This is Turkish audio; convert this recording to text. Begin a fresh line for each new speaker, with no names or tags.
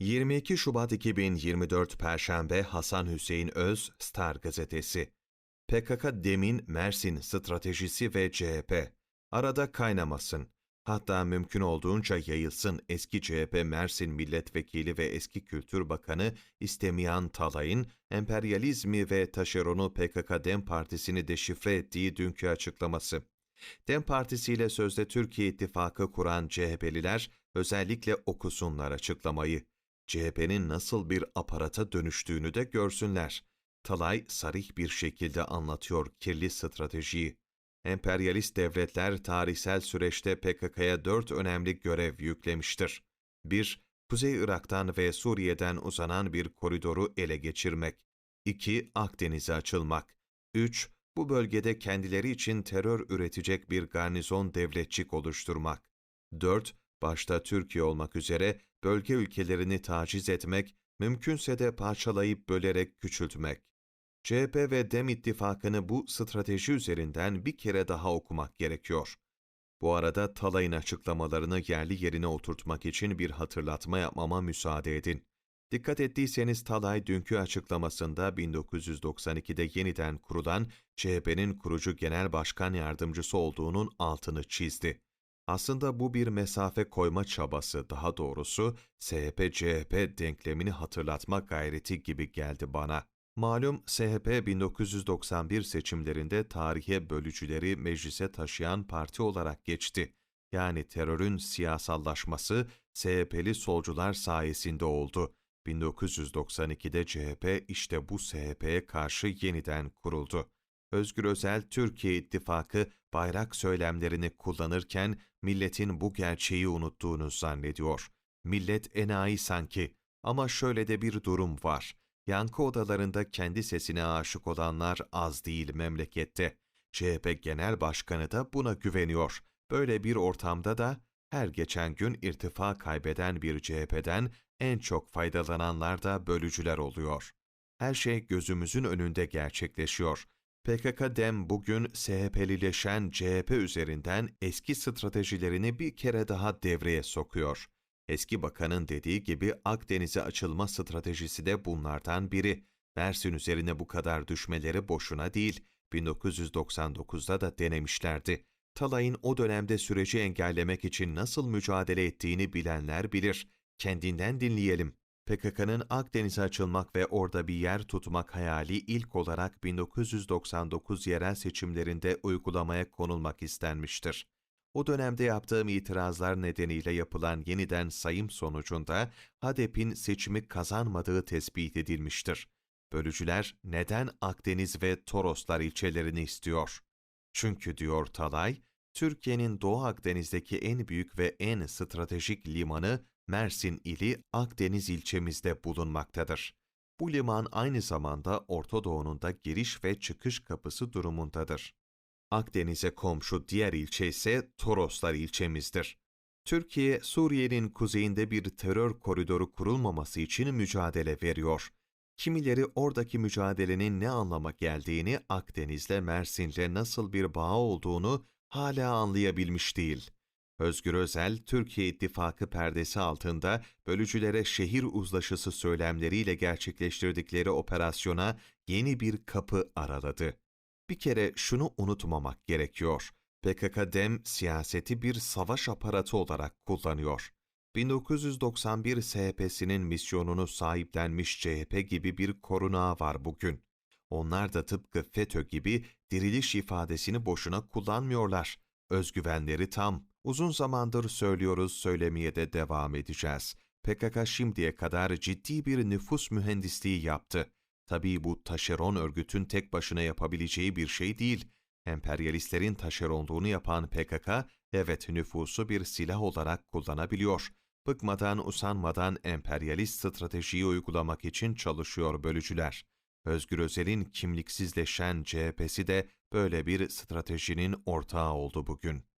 22 Şubat 2024 Perşembe Hasan Hüseyin Öz, Star Gazetesi. PKK Demin Mersin stratejisi ve CHP. Arada kaynamasın. Hatta mümkün olduğunca yayılsın eski CHP Mersin Milletvekili ve eski Kültür Bakanı İstemiyan Talay'ın emperyalizmi ve taşeronu PKK Dem Partisi'ni deşifre ettiği dünkü açıklaması. Dem Partisi ile sözde Türkiye İttifakı kuran CHP'liler özellikle okusunlar açıklamayı. CHP'nin nasıl bir aparata dönüştüğünü de görsünler. Talay sarih bir şekilde anlatıyor kirli stratejiyi. Emperyalist devletler tarihsel süreçte PKK'ya dört önemli görev yüklemiştir. 1. Kuzey Irak'tan ve Suriye'den uzanan bir koridoru ele geçirmek. 2. Akdeniz'e açılmak. 3. Bu bölgede kendileri için terör üretecek bir garnizon devletçik oluşturmak. 4. Başta Türkiye olmak üzere bölge ülkelerini taciz etmek, mümkünse de parçalayıp bölerek küçültmek. CHP ve DEM ittifakını bu strateji üzerinden bir kere daha okumak gerekiyor. Bu arada Talay'ın açıklamalarını yerli yerine oturtmak için bir hatırlatma yapmama müsaade edin. Dikkat ettiyseniz Talay dünkü açıklamasında 1992'de yeniden kurulan CHP'nin kurucu genel başkan yardımcısı olduğunun altını çizdi. Aslında bu bir mesafe koyma çabası, daha doğrusu SHP-CHP denklemini hatırlatma gayreti gibi geldi bana. Malum SHP 1991 seçimlerinde tarihe bölücüleri meclise taşıyan parti olarak geçti. Yani terörün siyasallaşması SHP'li solcular sayesinde oldu. 1992'de CHP işte bu SHP'ye karşı yeniden kuruldu. Özgür Özel, Türkiye İttifakı bayrak söylemlerini kullanırken milletin bu gerçeği unuttuğunu zannediyor. Millet enayi sanki ama şöyle de bir durum var. Yankı odalarında kendi sesine aşık olanlar az değil memlekette. CHP Genel Başkanı da buna güveniyor. Böyle bir ortamda da her geçen gün irtifa kaybeden bir CHP'den en çok faydalananlar da bölücüler oluyor. Her şey gözümüzün önünde gerçekleşiyor. PKK-DEM bugün SHP'lileşen CHP üzerinden eski stratejilerini bir kere daha devreye sokuyor. Eski bakanın dediği gibi Akdeniz'e açılma stratejisi de bunlardan biri. Mersin üzerine bu kadar düşmeleri boşuna değil, 1999'da da denemişlerdi. Talay'ın o dönemde süreci engellemek için nasıl mücadele ettiğini bilenler bilir. Kendinden dinleyelim. PKK'nın Akdeniz'e açılmak ve orada bir yer tutmak hayali ilk olarak 1999 yerel seçimlerinde uygulamaya konulmak istenmiştir. O dönemde yaptığım itirazlar nedeniyle yapılan yeniden sayım sonucunda HADEP'in seçimi kazanmadığı tespit edilmiştir. Bölücüler neden Akdeniz ve Toroslar ilçelerini istiyor? Çünkü diyor Talay, Türkiye'nin Doğu Akdeniz'deki en büyük ve en stratejik limanı Mersin ili Akdeniz ilçemizde bulunmaktadır. Bu liman aynı zamanda Orta Doğu'nun da giriş ve çıkış kapısı durumundadır. Akdeniz'e komşu diğer ilçe ise Toroslar ilçemizdir. Türkiye, Suriye'nin kuzeyinde bir terör koridoru kurulmaması için mücadele veriyor. Kimileri oradaki mücadelenin ne anlama geldiğini, Akdeniz'le Mersin'le nasıl bir bağ olduğunu hala anlayabilmiş değil. Özgür Özel, Türkiye İttifakı perdesi altında bölücülere şehir uzlaşısı söylemleriyle gerçekleştirdikleri operasyona yeni bir kapı araladı. Bir kere şunu unutmamak gerekiyor. PKK-DEM siyaseti bir savaş aparatı olarak kullanıyor. 1991 SHP'sinin misyonunu sahiplenmiş CHP gibi bir korunağı var bugün. Onlar da tıpkı FETÖ gibi diriliş ifadesini boşuna kullanmıyorlar. Özgüvenleri tam. Uzun zamandır söylüyoruz, söylemeye de devam edeceğiz. PKK şimdiye kadar ciddi bir nüfus mühendisliği yaptı. Tabii bu taşeron örgütün tek başına yapabileceği bir şey değil. Emperyalistlerin taşeronluğunu yapan PKK, evet nüfusu bir silah olarak kullanabiliyor. Bıkmadan, usanmadan emperyalist stratejiyi uygulamak için çalışıyor bölücüler. Özgür Özel'in kimliksizleşen CHP'si de böyle bir stratejinin ortağı oldu bugün.